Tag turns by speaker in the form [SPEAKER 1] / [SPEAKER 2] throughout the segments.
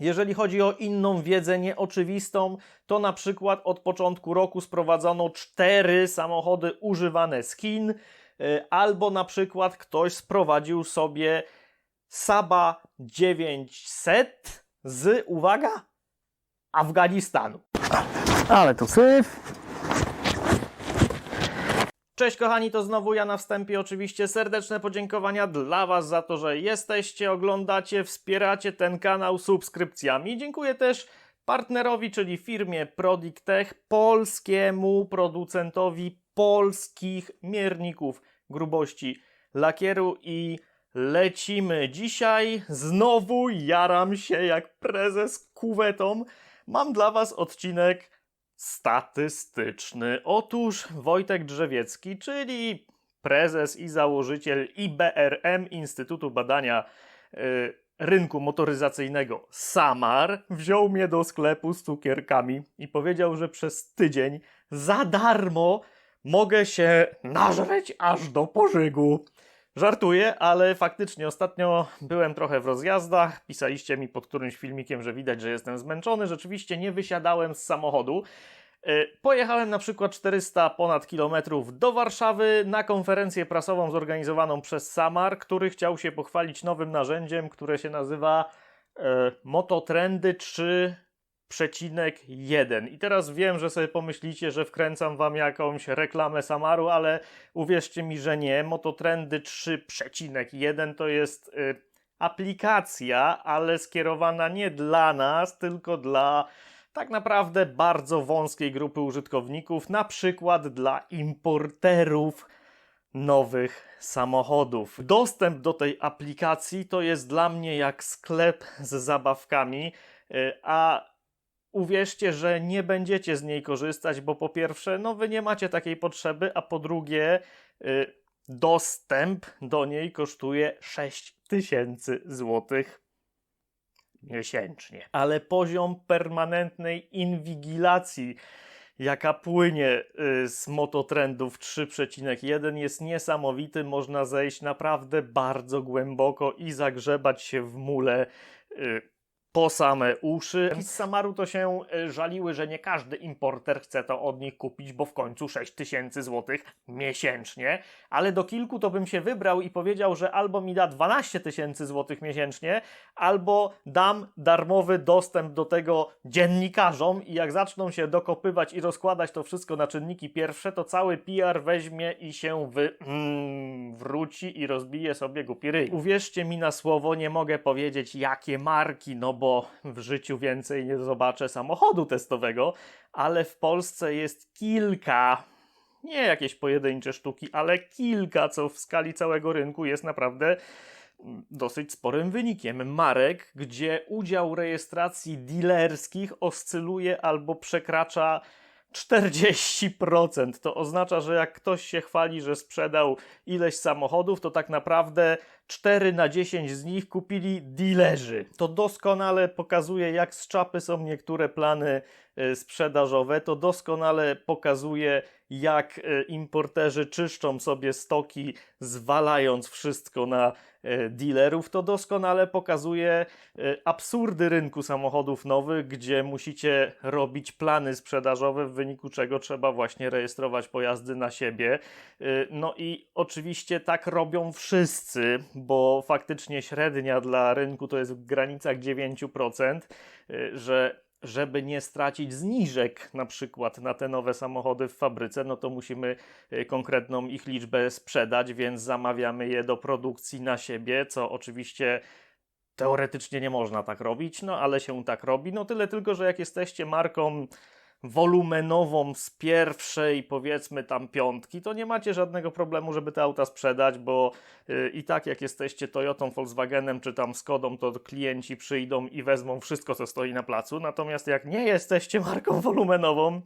[SPEAKER 1] Jeżeli chodzi o inną wiedzę nieoczywistą, to na przykład od początku roku sprowadzono cztery samochody używane z Chin, y, albo na przykład ktoś sprowadził sobie Saba 900 z, uwaga, Afganistanu.
[SPEAKER 2] Ale tu syf.
[SPEAKER 1] Cześć kochani, to znowu ja na wstępie oczywiście serdeczne podziękowania dla Was za to, że jesteście, oglądacie, wspieracie ten kanał subskrypcjami. Dziękuję też partnerowi, czyli firmie Prodictech, polskiemu producentowi polskich mierników grubości lakieru i lecimy. Dzisiaj znowu jaram się jak prezes kuwetą. Mam dla Was odcinek statystyczny. Otóż Wojtek Drzewiecki, czyli prezes i założyciel IBRM Instytutu Badania y, Rynku Motoryzacyjnego Samar, wziął mnie do sklepu z cukierkami i powiedział, że przez tydzień za darmo mogę się nażreć aż do pożygu. Żartuję, ale faktycznie ostatnio byłem trochę w rozjazdach. Pisaliście mi pod którymś filmikiem, że widać, że jestem zmęczony. Rzeczywiście nie wysiadałem z samochodu. E, Pojechałem na przykład 400 ponad kilometrów do Warszawy na konferencję prasową zorganizowaną przez Samar, który chciał się pochwalić nowym narzędziem, które się nazywa e, Mototrendy 3.1. I teraz wiem, że sobie pomyślicie, że wkręcam wam jakąś reklamę Samaru, ale uwierzcie mi, że nie. Mototrendy 3.1 to jest y, aplikacja, ale skierowana nie dla nas, tylko dla tak naprawdę bardzo wąskiej grupy użytkowników, na przykład dla importerów nowych samochodów. Dostęp do tej aplikacji to jest dla mnie jak sklep z zabawkami, y, a uwierzcie, że nie będziecie z niej korzystać, bo po pierwsze, no wy nie macie takiej potrzeby, a po drugie, y, dostęp do niej kosztuje 6000 złotych miesięcznie. Ale poziom permanentnej inwigilacji, jaka płynie y, z mototrendów 3.1 jest niesamowity. Można zejść naprawdę bardzo głęboko i zagrzebać się w mule y, po same uszy. I z Samaru to się y, żaliły, że nie każdy importer chce to od nich kupić, bo w końcu 6 tysięcy złotych miesięcznie, ale do kilku to bym się wybrał i powiedział, że albo mi da 12 tysięcy złotych miesięcznie, albo dam darmowy dostęp do tego dziennikarzom i jak zaczną się dokopywać i rozkładać to wszystko na czynniki pierwsze, to cały PR weźmie i się wy... Mm, wróci i rozbije sobie głupi ryj. Uwierzcie mi na słowo, nie mogę powiedzieć jakie marki, no bo w życiu więcej nie zobaczę samochodu testowego, ale w Polsce jest kilka nie jakieś pojedyncze sztuki, ale kilka, co w skali całego rynku jest naprawdę mm, dosyć sporym wynikiem. Marek, gdzie udział rejestracji dealerskich oscyluje albo przekracza 40%. To oznacza, że jak ktoś się chwali, że sprzedał ileś samochodów, to tak naprawdę 4 na 10 z nich kupili dealerzy. To doskonale pokazuje, jak z czapy są niektóre plany e, sprzedażowe. To doskonale pokazuje, jak e, importerzy czyszczą sobie stoki, zwalając wszystko na dealerów. To doskonale pokazuje e, absurdy rynku samochodów nowych, gdzie musicie robić plany sprzedażowe, w wyniku czego trzeba właśnie rejestrować pojazdy na siebie. E, No i oczywiście tak robią wszyscy, bo faktycznie średnia dla rynku to jest w granicach 9%, e, że żeby nie stracić zniżek na przykład na te nowe samochody w fabryce, no to musimy e, konkretną ich liczbę sprzedać, więc zamawiamy je do produkcji na siebie, co oczywiście teoretycznie nie można tak robić, no ale się tak robi. No tyle tylko, że jak jesteście marką wolumenową z pierwszej, powiedzmy tam piątki, to nie macie żadnego problemu, żeby te auta sprzedać, bo y, i tak jak jesteście Toyotą, Volkswagenem czy tam Skodą, to klienci przyjdą i wezmą wszystko, co stoi na placu. Natomiast jak nie jesteście marką wolumenową,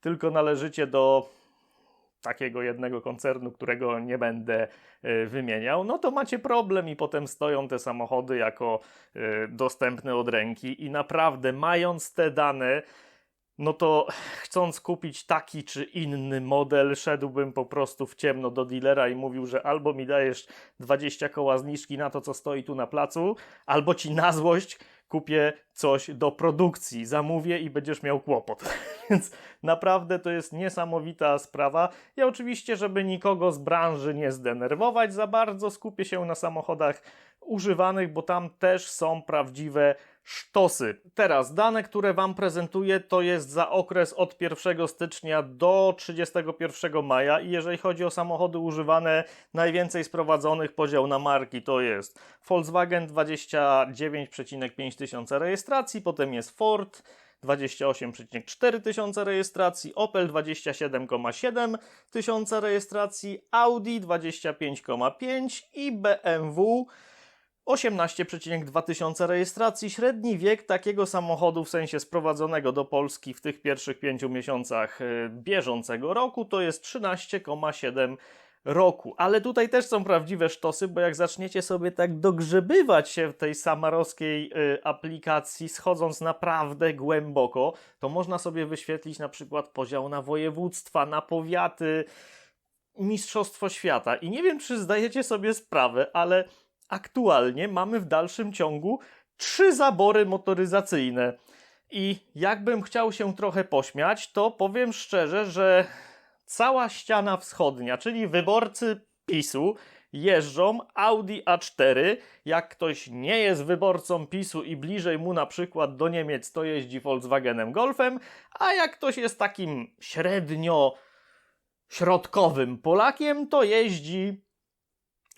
[SPEAKER 1] tylko należycie do takiego jednego koncernu, którego nie będę y, wymieniał, no to macie problem i potem stoją te samochody jako y, dostępne od ręki i naprawdę mając te dane, no to chcąc kupić taki czy inny model, szedłbym po prostu w ciemno do dealera i mówił, że albo mi dajesz 20 koła zniżki na to, co stoi tu na placu, albo ci na złość kupię coś do produkcji, zamówię i będziesz miał kłopot. Więc naprawdę to jest niesamowita sprawa. Ja oczywiście, żeby nikogo z branży nie zdenerwować za bardzo, skupię się na samochodach używanych, bo tam też są prawdziwe sztosy. Teraz dane, które Wam prezentuję, to jest za okres od 1 stycznia do 31 maja i jeżeli chodzi o samochody używane, najwięcej sprowadzonych podział na marki to jest Volkswagen 29,5 tysiąca rejestracji, potem jest Ford 28,4 tysiąca rejestracji, Opel 27,7 tysiąca rejestracji, Audi 25,5 i BMW 18,2 tysiąca rejestracji. Średni wiek takiego samochodu w sensie sprowadzonego do Polski w tych pierwszych pięciu miesiącach y, bieżącego roku to jest 13,7 roku. Ale tutaj też są prawdziwe sztosy, bo jak zaczniecie sobie tak dogrzebywać się w tej samarowskiej y, aplikacji, schodząc naprawdę głęboko, to można sobie wyświetlić na przykład podział na województwa, na powiaty, Mistrzostwo Świata. I nie wiem, czy zdajecie sobie sprawę, ale aktualnie mamy w dalszym ciągu trzy zabory motoryzacyjne. I jakbym chciał się trochę pośmiać, to powiem szczerze, że cała ściana wschodnia, czyli wyborcy PiSu, jeżdżą Audi A4. Jak ktoś nie jest wyborcą PiSu i bliżej mu na przykład do Niemiec, to jeździ Volkswagenem Golfem, a jak ktoś jest takim średnio środkowym Polakiem, to jeździ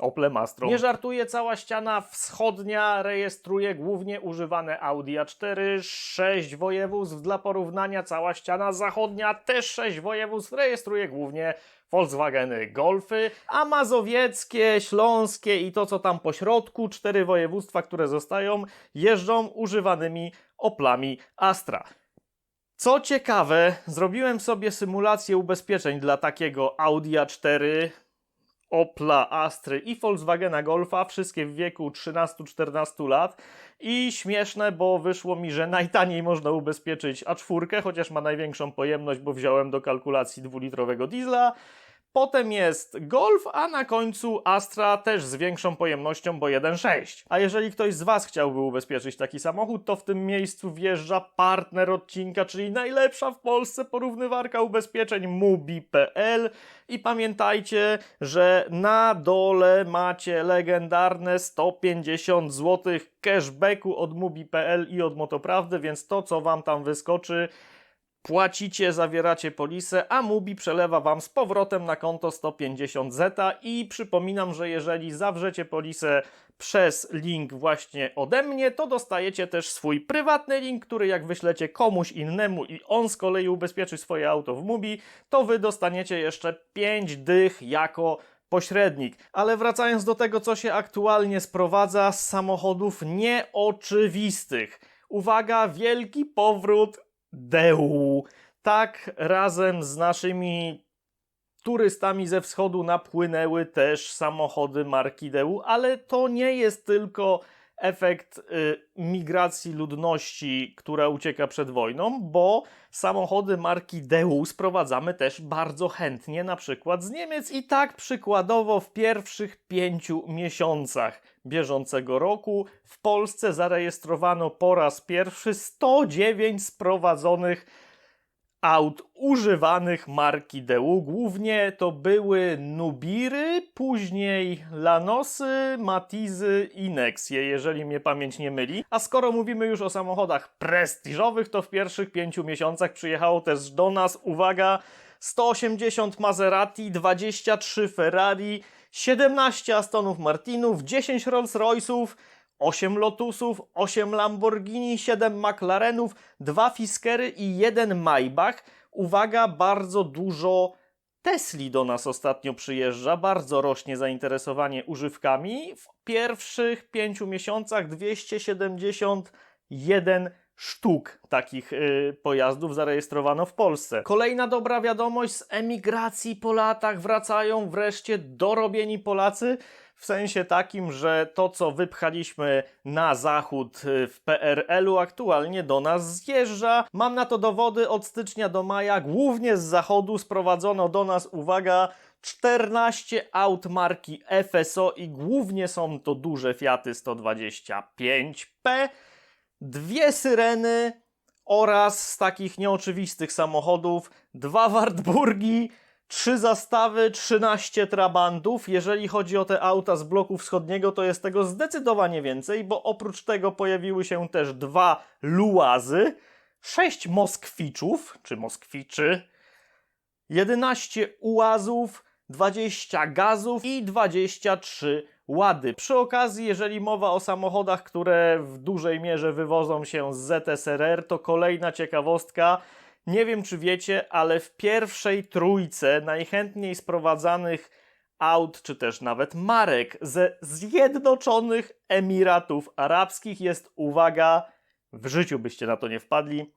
[SPEAKER 1] Oplem Astrą. Nie żartuję, cała ściana wschodnia rejestruje głównie używane Audi A4, 6 województw dla porównania, cała ściana zachodnia też 6 województw rejestruje głównie Volkswageny Golfy, a mazowieckie, śląskie i to co tam po środku, cztery województwa, które zostają, jeżdżą używanymi Oplami Astra. Co ciekawe, zrobiłem sobie symulację ubezpieczeń dla takiego Audi A4, Opla, Astry i Volkswagena Golfa, wszystkie w wieku 13-14 lat. I śmieszne, bo wyszło mi, że najtaniej można ubezpieczyć A4, chociaż ma największą pojemność, bo wziąłem do kalkulacji dwulitrowego diesla. Potem jest Golf, a na końcu Astra też z większą pojemnością, bo 1.6. A jeżeli ktoś z Was chciałby ubezpieczyć taki samochód, to w tym miejscu wjeżdża partner odcinka, czyli najlepsza w Polsce porównywarka ubezpieczeń Mubi.pl i pamiętajcie, że na dole macie legendarne 150 zł cashbacku od Mubi.pl i od Motoprawdy, więc to co Wam tam wyskoczy Płacicie, zawieracie polisę, a Mubi przelewa Wam z powrotem na konto 150 zeta i przypominam, że jeżeli zawrzecie polisę przez link właśnie ode mnie, to dostajecie też swój prywatny link, który jak wyślecie komuś innemu i on z kolei ubezpieczy swoje auto w Mubi, to Wy dostaniecie jeszcze 5 dych jako pośrednik. Ale wracając do tego, co się aktualnie sprowadza z samochodów nieoczywistych. Uwaga, wielki powrót Deu. Tak razem z naszymi turystami ze wschodu napłynęły też samochody marki Deu, ale to nie jest tylko efekt y, migracji ludności, która ucieka przed wojną, bo samochody marki Deu sprowadzamy też bardzo chętnie, na przykład z Niemiec. I tak przykładowo w pierwszych pięciu miesiącach bieżącego roku w Polsce zarejestrowano po raz pierwszy 109 sprowadzonych aut używanych marki Deu. Głównie to były Nubiry, później Lanosy, Matizy i Nexie, jeżeli mnie pamięć nie myli. A skoro mówimy już o samochodach prestiżowych, to w pierwszych pięciu miesiącach przyjechało też do nas, uwaga, 180 Maserati, 23 Ferrari, 17 Astonów Martinów, 10 Rolls Royce'ów, 8 Lotusów, 8 Lamborghini, 7 McLarenów, 2 Fiskery i 1 Maybach. Uwaga, bardzo dużo Tesli do nas ostatnio przyjeżdża, bardzo rośnie zainteresowanie używkami. W pierwszych 5 miesiącach 271 sztuk takich y, pojazdów zarejestrowano w Polsce. Kolejna dobra wiadomość z emigracji po latach wracają wreszcie dorobieni Polacy. W sensie takim, że to, co wypchaliśmy na zachód y, w PRL-u, aktualnie do nas zjeżdża. Mam na to dowody od stycznia do maja. Głównie z zachodu sprowadzono do nas, uwaga, 14 aut marki FSO i głównie są to duże Fiaty 125P. dwie syreny oraz z takich nieoczywistych samochodów dwa Wartburgi, trzy zastawy, 13 trabantów. Jeżeli chodzi o te auta z bloku wschodniego, to jest tego zdecydowanie więcej, bo oprócz tego pojawiły się też dwa Luazy, sześć Moskwiczów, czy Moskwiczy, 11 ułazów, 20 gazów i 23 łady. Przy okazji, jeżeli mowa o samochodach, które w dużej mierze wywożą się z ZSRR, to kolejna ciekawostka. Nie wiem, czy wiecie, ale w pierwszej trójce najchętniej sprowadzanych aut, czy też nawet marek ze Zjednoczonych Emiratów Arabskich jest, uwaga, w życiu byście na to nie wpadli,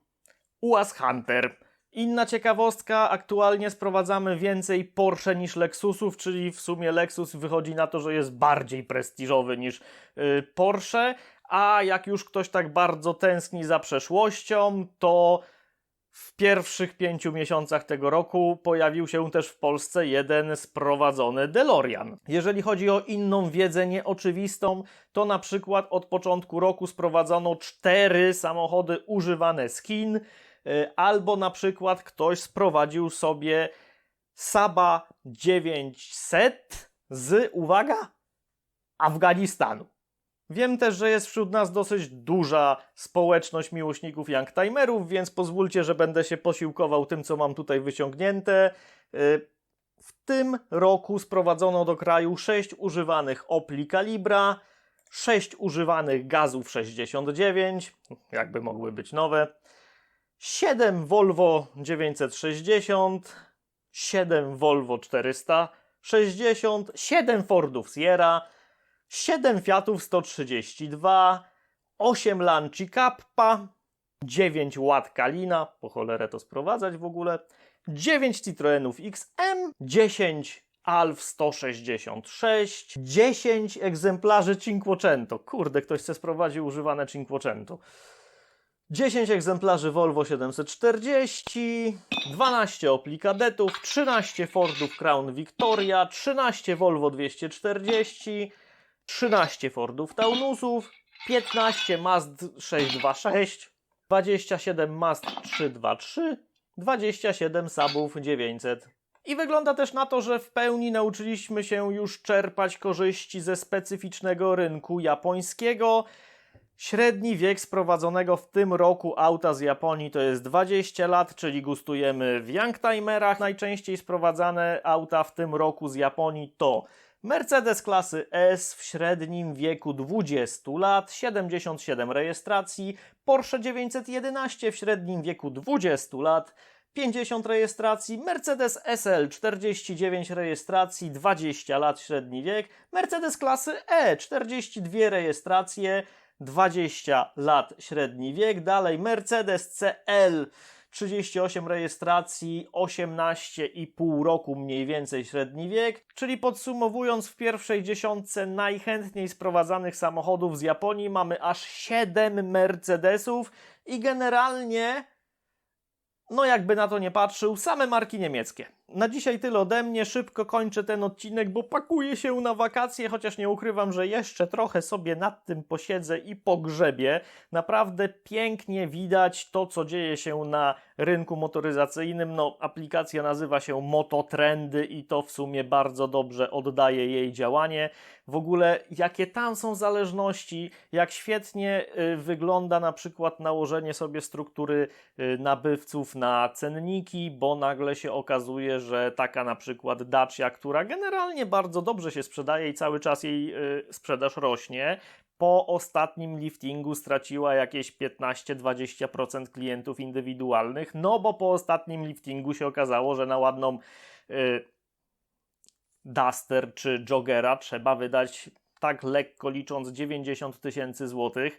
[SPEAKER 1] UAZ Hunter. Inna ciekawostka, aktualnie sprowadzamy więcej Porsche niż Lexusów, czyli w sumie Lexus wychodzi na to, że jest bardziej prestiżowy niż yy, Porsche, a jak już ktoś tak bardzo tęskni za przeszłością, to w pierwszych pięciu miesiącach tego roku pojawił się też w Polsce jeden sprowadzony DeLorean. Jeżeli chodzi o inną wiedzę nieoczywistą, to na przykład od początku roku sprowadzono cztery samochody używane z Chin, y, albo na przykład ktoś sprowadził sobie Saba 900 z, uwaga, Afganistanu. Wiem też, że jest wśród nas dosyć duża społeczność miłośników youngtimerów, więc pozwólcie, że będę się posiłkował tym, co mam tutaj wyciągnięte. Y, W tym roku sprowadzono do kraju 6 używanych Opli Calibra, 6 używanych gazów 69, jakby mogły być nowe, 7 Volvo 960, 7 Volvo 460, 7 Fordów Sierra, 7 Fiatów 132, 8 Lanci Kappa, 9 Watt Kalina, po cholerę to sprowadzać w ogóle, 9 Citroenów XM, 10 Alf 166, 10 egzemplarzy Cinquecento. Kurde, ktoś chce sprowadzić używane Cinquecento. 10 egzemplarzy Volvo 740, 12 Opli Kadetów, 13 Fordów Crown Victoria, 13 Volvo 240, 13 Fordów Taunusów, 15 Mazd 626, 27 Mazd 323, 27 Sabów 900. I wygląda też na to, że w pełni nauczyliśmy się już czerpać korzyści ze specyficznego rynku japońskiego. Średni wiek sprowadzonego w tym roku auta z Japonii to jest 20 lat, czyli gustujemy w youngtimerach. Najczęściej sprowadzane auta w tym roku z Japonii to Mercedes klasy S w średnim wieku 20 lat, 77 rejestracji, Porsche 911 w średnim wieku 20 lat, 50 rejestracji, Mercedes SL 49 rejestracji, 20 lat średni wiek, Mercedes klasy E 42 rejestracje, 20 lat średni wiek, dalej Mercedes CL 38 rejestracji, 18,5 roku mniej więcej średni wiek, czyli podsumowując w pierwszej dziesiątce najchętniej sprowadzanych samochodów z Japonii mamy aż 7 Mercedesów i generalnie no jakby na to nie patrzył, same marki niemieckie. Na dzisiaj tyle ode mnie, szybko kończę ten odcinek, bo pakuję się na wakacje, chociaż nie ukrywam, że jeszcze trochę sobie nad tym posiedzę i pogrzebię. Naprawdę pięknie widać to, co dzieje się na rynku motoryzacyjnym. No, aplikacja nazywa się Mototrendy i to w sumie bardzo dobrze oddaje jej działanie. W ogóle, jakie tam są zależności, jak świetnie y, wygląda na przykład nałożenie sobie struktury y, nabywców na cenniki, bo nagle się okazuje, że taka na przykład Dacia, która generalnie bardzo dobrze się sprzedaje i cały czas jej y, sprzedaż rośnie, po ostatnim liftingu straciła jakieś 15-20% klientów indywidualnych, no bo po ostatnim liftingu się okazało, że na ładną y, Duster czy Joggera trzeba wydać tak lekko licząc 90 tysięcy złotych.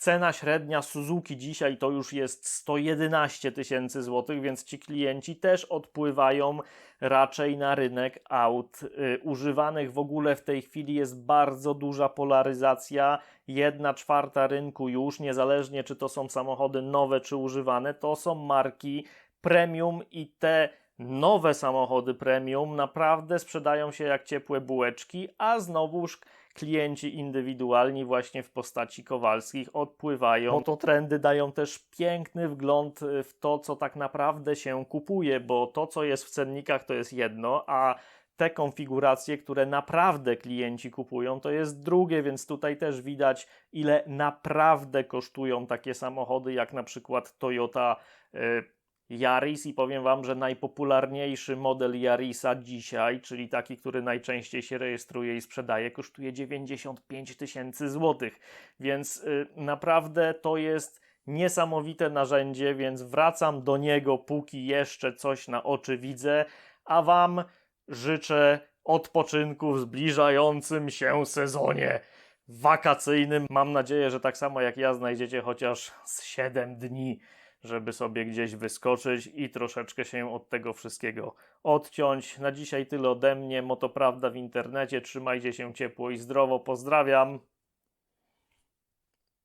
[SPEAKER 1] Cena średnia Suzuki dzisiaj to już jest 111 tysięcy złotych, więc ci klienci też odpływają raczej na rynek aut y, używanych. W ogóle w tej chwili jest bardzo duża polaryzacja. Jedna czwarta rynku już, niezależnie czy to są samochody nowe czy używane, to są marki premium i te nowe samochody premium naprawdę sprzedają się jak ciepłe bułeczki, a znowuż klienci indywidualni właśnie w postaci Kowalskich odpływają. Mototrendy dają też piękny wgląd y, w to, co tak naprawdę się kupuje, bo to, co jest w cennikach, to jest jedno, a te konfiguracje, które naprawdę klienci kupują, to jest drugie, więc tutaj też widać, ile naprawdę kosztują takie samochody, jak na przykład Toyota y, Yaris i powiem Wam, że najpopularniejszy model Yarisa dzisiaj, czyli taki, który najczęściej się rejestruje i sprzedaje, kosztuje 95 tysięcy złotych, więc y, naprawdę to jest niesamowite narzędzie, więc wracam do niego, póki jeszcze coś na oczy widzę, a Wam życzę odpoczynku w zbliżającym się sezonie wakacyjnym. Mam nadzieję, że tak samo jak ja znajdziecie chociaż z 7 dni, żeby sobie gdzieś wyskoczyć i troszeczkę się od tego wszystkiego odciąć. Na dzisiaj tyle ode mnie. Motoprawda w internecie. Trzymajcie się ciepło i zdrowo. Pozdrawiam.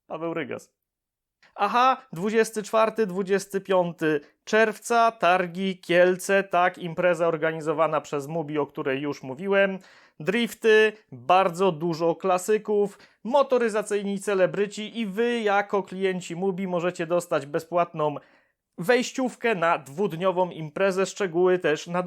[SPEAKER 1] Paweł Rygas. Aha, 24-25 czerwca, targi Kielce, tak, impreza organizowana przez Mubi, o której już mówiłem. Drifty, bardzo dużo klasyków, motoryzacyjni celebryci i wy jako klienci Mubi możecie dostać bezpłatną wejściówkę na dwudniową imprezę, szczegóły też na dole.